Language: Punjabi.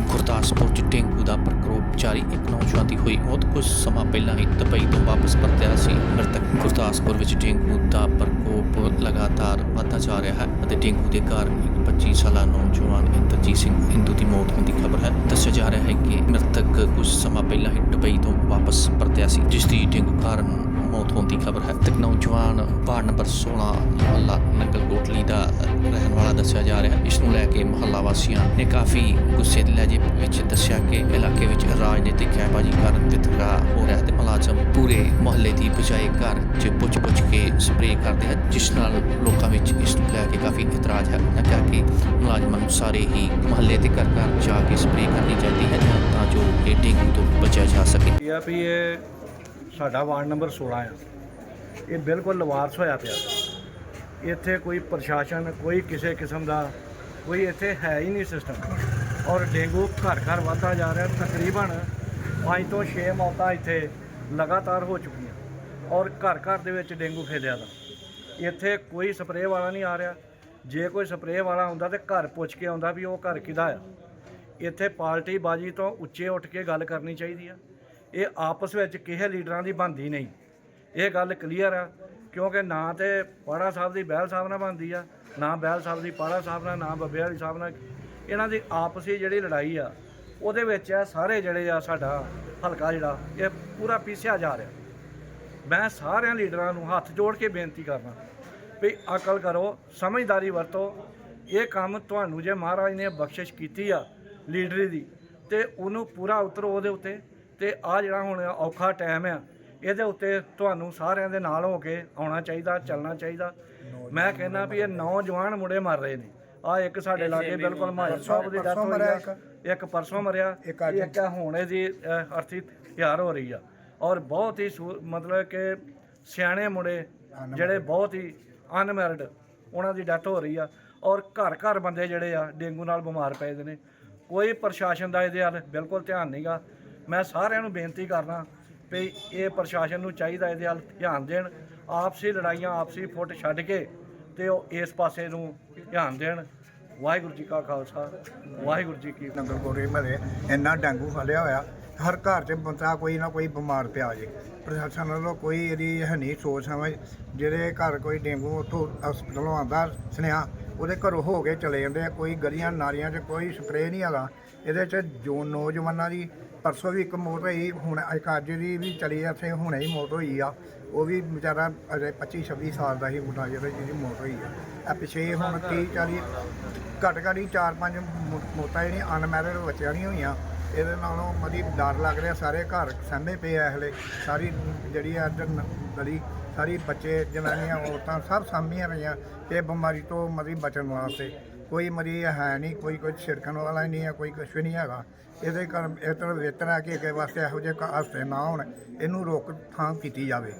ਗੁਰਦਾਸਪੁਰ ਚ ਡੇਂਗੂ ਦਾ ਪ੍ਰਕੋਪ ਜਾਰੀ। ਇੱਕ ਨੌਜਵਾਨ ਦੀ ਹੋਈ ਮੌਤ ਕੁਝ ਸਮਾਂ ਪਹਿਲਾਂ ਹੀ ਦੁਬਈ ਤੋਂ ਵਾਪਸ ਪਰਤਿਆ ਸੀ। ਮ੍ਰਿਤਕ ਗੁਰਦਾਸਪੁਰ ਵਿੱਚ ਡੇਂਗੂ ਦਾ ਪ੍ਰਕੋਪ ਲਗਾਤਾਰ ਵਧਦਾ ਜਾ ਰਿਹਾ ਹੈ ਅਤੇ ਡੇਂਗੂ ਦੇ ਕਾਰਨ ਇੱਕ 25 ਸਾਲਾ ਨੌਜਵਾਨ ਇੰਦਰਜੀਤ ਸਿੰਘ ਹਿੰਦੂ ਦੀ ਮੌਤ ਹੋਣ ਦੀ ਖਬਰ ਹੈ। ਦੱਸਿਆ ਜਾ ਰਿਹਾ ਹੈ ਕਿ ਮ੍ਰਿਤਕ ਕੁਝ ਸਮਾਂ ਪਹਿਲਾਂ ਹੀ ਦੁਬਈ ਤੋਂ ਵਾਪਸ ਪਰਤਿਆ ਸੀ, ਜਿਸ ਦੀ ਡੇਂਗੂ ਕਾਰਨ ਮੌਤ ਹੋਣ ਦੀ ਖਬਰ ਹੈ। ਤੇ ਨੌਜਵਾਨ ਵਾਰਡ ਨੰਬਰ 16 ਕੇ ਮੁਹੱਲਾ ਵਾਸੀਆਂ ਨੇ ਕਾਫੀ ਗੁੱਸੇ ਦੇ ਲਹਿਜੇ ਵਿੱਚ ਦੱਸਿਆ ਕਿ ਇਲਾਕੇ ਵਿੱਚ ਰਾਜਨੀਤਿਕ ਖਹਿਬਾਜ਼ੀ ਕਾਰਨ ਵਿਤਕਰਾ ਹੋ ਰਿਹਾ ਹੈ ਤੇ ਮੁਲਾਜ਼ਮ ਪੂਰੇ ਮੁਹੱਲੇ ਦੀ ਬਜਾਏ ਘਰ 'ਚ ਪੁੱਛ-ਪੁੱਛ ਕੇ ਸਪਰੇਅ ਕਰਦੇ ਹਨ, ਜਿਸ ਨਾਲ ਲੋਕਾਂ ਵਿੱਚ ਇਸ ਨੂੰ ਲੈ ਕੇ ਕਾਫੀ ਇਤਰਾਜ਼ ਹੈ। ਉਹਨਾਂ ਕਿ ਮੁਲਾਜ਼ਮਾਂ ਨੂੰ ਸਾਰੇ ਹੀ ਮੁਹੱਲੇ ਦੇ ਘਰ ਘਰ ਜਾ ਕੇ ਸਪਰੇਅ ਕਰਨੀ ਚਾਹੀਦੀ ਹੈ ਤਾਂ ਜੋ ਇਹ ਡੇਂਗੂ ਤੋਂ ਬਚਿਆ ਜਾ ਸਕੇ। ਇਹ ਆ ਵੀ ਇਹ ਸਾਡਾ ਵਾਰਡ ਨੰਬਰ 16 ਆ। ਇਹ ਬਿਲਕੁਲ ਲਵਾਰਸ ਹੋਇਆ ਪਿਆ। ਇੱਥੇ ਕੋਈ ਪ੍ਰਸ਼ਾਸਨ, ਕੋਈ ਕਿਸੇ ਕਿਸਮ ਦਾ ਕੋਈ ਇੱਥੇ ਹੈ ਹੀ ਨਹੀਂ ਸਿਸਟਮ ਔਰ ਡੇਂਗੂ ਘਰ ਘਰ ਵੱਧਦਾ ਜਾ ਰਿਹਾ, ਤਕਰੀਬਨ 5 ਤੋਂ 6 ਮੌਤਾਂ ਇੱਥੇ ਲਗਾਤਾਰ ਹੋ ਚੁੱਕੀਆਂ। ਔਰ ਘਰ ਘਰ ਦੇ ਵਿੱਚ ਡੇਂਗੂ ਫੈਲਿਆ ਦਾ। ਇੱਥੇ ਕੋਈ ਸਪਰੇਅ ਵਾਲਾ ਨਹੀਂ ਆ ਰਿਹਾ। ਜੇ ਕੋਈ ਸਪਰੇਅ ਵਾਲਾ ਆਉਂਦਾ ਤੇ ਘਰ ਪੁੱਛ ਕੇ ਆਉਂਦਾ ਵੀ ਉਹ ਘਰ ਕਿਹਦਾ ਆ। ਇੱਥੇ ਪਾਰਟੀ ਬਾਜੀ ਤੋਂ ਉੱਚੇ ਉੱਠ ਕੇ ਗੱਲ ਕਰਨੀ ਚਾਹੀਦੀ ਆ। ਇਹ ਆਪਸ ਵਿੱਚ ਕਿਸੇ ਲੀਡਰਾਂ ਦੀ ਬਣਦੀ ਨਹੀਂ। ਇਹ ਗੱਲ ਕਲੀਅਰ ਆ। ਕਿਉਂਕਿ ਨਾ ਤੇ ਪਾੜਾ ਸਾਹਿਬ ਦੀ ਬਹਿਲ ਸਾਹਿਬ ਨਾਲ ਬਣਦੀ ਆ, ਨਾ ਬਹਿਲ ਸਾਹਿਬ ਦੀ ਪਾੜਾ ਸਾਹਿਬ ਨਾਲ, ਨਾ ਬੱਬੇ ਵਾਲੀ ਸਾਹਿਬ ਨਾਲ। ਇਹਨਾਂ ਦੀ ਆਪਸੀ ਜਿਹੜੀ ਲੜਾਈ ਆ, ਉਹਦੇ ਵਿੱਚ ਆ ਸਾਰੇ ਜਿਹੜੇ ਆ ਸਾਡਾ ਹਲਕਾ ਜਿਹੜਾ, ਇਹ ਪੂਰਾ ਪੀਸਿਆ ਜਾ ਰਿਹਾ। ਮੈਂ ਸਾਰਿਆਂ ਲੀਡਰਾਂ ਨੂੰ ਹੱਥ ਜੋੜ ਕੇ ਬੇਨਤੀ ਕਰਨਾ ਵੀ ਅਕਲ ਕਰੋ, ਸਮਝਦਾਰੀ ਵਰਤੋ। ਇਹ ਕੰਮ ਤੁਹਾਨੂੰ ਜੇ ਮਹਾਰਾਜ ਨੇ ਬਖਸ਼ਿਸ਼ ਕੀਤੀ ਆ ਲੀਡਰੀ ਦੀ, ਤੇ ਉਹਨੂੰ ਪੂਰਾ ਉਤਰੋ ਉਹਦੇ ਉੱਤੇ। ਤੇ ਆ ਜਿਹੜਾ ਹੁਣ ਔਖਾ ਟਾਈਮ ਆ ਇਹਦੇ ਉੱਤੇ ਤੁਹਾਨੂੰ ਸਾਰਿਆਂ ਦੇ ਨਾਲ ਹੋ ਕੇ ਆਉਣਾ ਚਾਹੀਦਾ ਚੱਲਣਾ ਚਾਹੀਦਾ। ਮੈਂ ਕਹਿੰਦਾ ਵੀ ਇਹ ਨੌਜਵਾਨ ਮੁੰਡੇ ਮਰ ਰਹੇ ਨੇ। ਆ ਇੱਕ ਸਾਡੇ ਲਾਗੇ ਬਿਲਕੁਲ ਮਾਜਰ ਸਾਹਿਬ ਦੀ ਡੈਥ ਹੋਈ ਆ। ਇੱਕ। ਪਰਸੋਂ ਮਰਿਆ। ਇੱਕ ਹੁਣ ਇਹਦੀ ਅਹ, ਅਰਥੀ ਤਿਆਰ ਹੋ ਰਹੀ ਆ। ਔਰ ਬਹੁਤ ਹੀ ਸੂ- ਮਤਲਬ ਕਿ ਸਿਆਣੇ ਮੁੰਡੇ ਜਿਹੜੇ ਬਹੁਤ ਹੀ ਅਨਮੈਰਿਡ ਉਹਨਾਂ ਦੀ ਡੈਥ ਹੋ ਰਹੀ ਆ। ਔਰ ਘਰ ਘਰ ਬੰਦੇ ਜਿਹੜੇ ਆ ਡੇਂਗੂ ਨਾਲ ਬਿਮਾਰ ਪਏ ਦੇ ਨੇ। ਕੋਈ ਪ੍ਰਸ਼ਾਸਨ ਦਾ ਇਹਦੇ ਵੱਲ ਬਿਲਕੁਲ ਧਿਆਨ ਨਹੀਂਗਾ ਮੈਂ ਸਾਰਿਆਂ ਨੂੰ ਬੇਨਤੀ ਕਰਨਾ ਵੀ ਇਹ ਪ੍ਰਸ਼ਾਸਨ ਨੂੰ ਚਾਹੀਦਾ ਇਹਦੇ ਵੱਲ ਧਿਆਨ ਦੇਣ, ਆਪਸੀ ਲੜਾਈਆਂ, ਆਪਸੀ ਫੁੱਟ ਛੱਡ ਕੇ ਤੇ ਉਹ ਇਸ ਪਾਸੇ ਨੂੰ ਧਿਆਨ ਦੇਣ ਵਾਹਿਗੁਰੂ ਜੀ ਕਾ ਖਾਲਸਾ, ਵਾਹਿਗੁਰੂ ਜੀ ਕੀ ਫਤਿਹ। ਨੰਗਲ ਕੋਰੇ ਮਰੇ ਇੰਨਾ ਡੇਂਗੂ ਫੈਲਿਆ ਹੋਇਆ, ਹਰ ਘਰ 'ਚ ਬੰਦਾ ਕੋਈ ਨਾ ਕੋਈ ਬਿਮਾਰ ਪਿਆ ਜੇ ਪ੍ਰਸ਼ਾਸਨ ਵੱਲੋਂ ਕੋਈ ਇਹਦੀ ਹੈ ਨਹੀਂ ਸੋਚ ਸਮਝ, ਜਿਹੜੇ ਘਰ ਕੋਈ ਡੇਂਗੂ ਉੱਥੋਂ ਹਸਪਤਾਲੋਂ ਆਉਂਦਾ ਸੁਨੇਹਾ, ਉਹਦੇ ਘਰੋਂ ਹੋ ਕੇ ਚਲੇ ਜਾਂਦੇ ਆ, ਕੋਈ ਗਲੀਆਂ ਨਾਲੀਆਂ 'ਚ ਕੋਈ ਸਪਰੇਅ ਨਹੀਂ ਹੈਗਾ ਇਹਦੇ 'ਚ ਜੋ ਨੌਜਵਾਨਾਂ ਦੀ ਪਰਸੋਂ ਵੀ ਇੱਕ ਮੌਤ ਹੋਈ, ਹੁਣ ਇੱਕ ਅੱਜ ਦੀ ਵੀ ਚਲੀ ਆ ਇੱਥੇ, ਹੁਣੇ ਹੀ ਮੌਤ ਹੋਈ ਆ। ਉਹ ਵੀ ਵਿਚਾਰਾ ਅਜੇ 25 26 ਸਾਲ ਦਾ ਹੀ ਮੁੰਡਾ ਜਿਹੜਾ ਜਿਹਦੀ ਮੌਤ ਹੋਈ ਆ। ਆ ਪਿਛੇ ਹੁਣ 30 40 ਘੱਟ ਘੱਟ ਹੀ 4-5 ਮੌਤਾਂ ਜਿਹੜੀਆਂ ਅਨਮੈਰਿਡ ਬੱਚਿਆਂ ਨਹੀਂ ਹੋਈਆਂ। ਇਹਦੇ ਨਾਲੋਂ ਮਦੀ ਡਰ ਲੱਗ ਰਿਹਾ ਸਾਰੇ ਘਰ ਸਹਿਮੇ ਪਏ ਆ ਹਲੇ। ਸਾਰੀ ਜਿਹੜੀ ਅੱਜ ਗਲੀ, ਸਾਰੀ ਬੱਚੇ, ਜਨਾਨੀਆਂ, ਔਰਤਾਂ ਸਭ ਸਾਂਭੀਆਂ ਪਈਆਂ। ਇਹ ਬਿਮਾਰੀ ਤੋਂ ਮਦੀ ਬਚਣ ਵਾਸਤੇ। ਕੋਈ ਮਰੀਜ਼ ਹੈ ਨਹੀਂ, ਕੋਈ ਕੋਈ ਛਿੜਕਣ ਵਾਲਾ ਹੀ ਨਹੀਂ ਹੈ, ਕੋਈ ਕੁਛ ਵੀ ਨਹੀਂ ਹੈਗਾ। ਇਹਦੇ ਕਾਰਨ ਇਹ ਤਰ੍ਹਾਂ ਬਿਹਤਰ ਹੈ ਕਿ ਅੱਗੇ ਵਾਸਤੇ ਇਹੋ ਜਿਹੇ ਹਾਦਸੇ ਨਾ ਹੋਣ, ਇਹਨੂੰ ਰੋਕ ਥਾਮ ਕੀਤੀ ਜਾਵੇ।